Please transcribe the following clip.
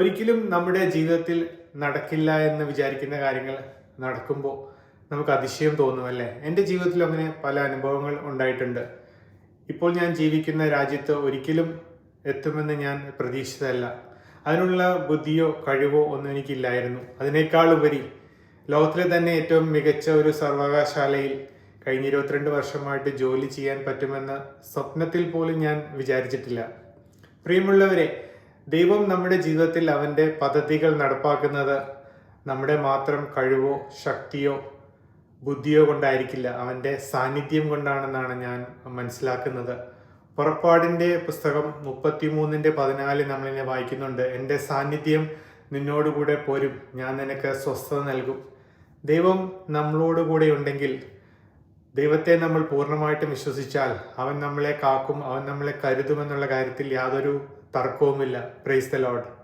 ഒരിക്കലും നമ്മുടെ ജീവിതത്തിൽ നടക്കില്ല എന്ന് വിചാരിക്കുന്ന കാര്യങ്ങൾ നടക്കുമ്പോൾ നമുക്ക് അതിശയം തോന്നുമല്ലേ? എന്റെ ജീവിതത്തിൽ അങ്ങനെ പല അനുഭവങ്ങൾ ഉണ്ടായിട്ടുണ്ട്. ഇപ്പോൾ ഞാൻ ജീവിക്കുന്ന രാജ്യത്ത് ഒരിക്കലും എത്തുമെന്ന് ഞാൻ പ്രതീക്ഷിച്ചതല്ല. അതിനുള്ള ബുദ്ധിയോ കഴിവോ ഒന്നും എനിക്കില്ലായിരുന്നു. അതിനേക്കാൾ ഉപരി ലോകത്തിലെ തന്നെ ഏറ്റവും മികച്ച ഒരു സർവകലാശാലയിൽ കഴിഞ്ഞ ഇരുപത്തിരണ്ട് വർഷമായിട്ട് ജോലി ചെയ്യാൻ പറ്റുമെന്ന് സ്വപ്നത്തിൽ പോലും ഞാൻ വിചാരിച്ചിട്ടില്ല. പ്രിയമുള്ളവരെ ദൈവം നമ്മുടെ ജീവിതത്തിൽ അവന്റെ പദ്ധതികൾ നടപ്പാക്കുന്നത് നമ്മുടെ മാത്രം കഴിവോ ശക്തിയോ ബുദ്ധിയോ കൊണ്ടായിരിക്കില്ല. അവന്റെ സാന്നിധ്യം കൊണ്ടാണെന്നാണ് ഞാൻ മനസ്സിലാക്കുന്നത്. പുറപ്പാടിന്റെ പുസ്തകം മുപ്പത്തിമൂന്നിന്റെ പതിനാല് നമ്മളിങ്ങനെ വായിക്കുന്നുണ്ട്. എന്റെ സാന്നിധ്യം നിന്നോടുകൂടെ പോരും. ഞാൻ നിനക്ക് സ്വസ്ഥത നൽകും. ദൈവം നമ്മളോടുകൂടെ ഉണ്ടെങ്കിൽ ദൈവത്തെ നമ്മൾ പൂർണമായിട്ടും വിശ്വസിച്ചാൽ അവൻ നമ്മളെ കാക്കും അവൻ നമ്മളെ കരുതുമെന്നുള്ള കാര്യത്തിൽ യാതൊരു തർക്കവുമില്ല. Praise the load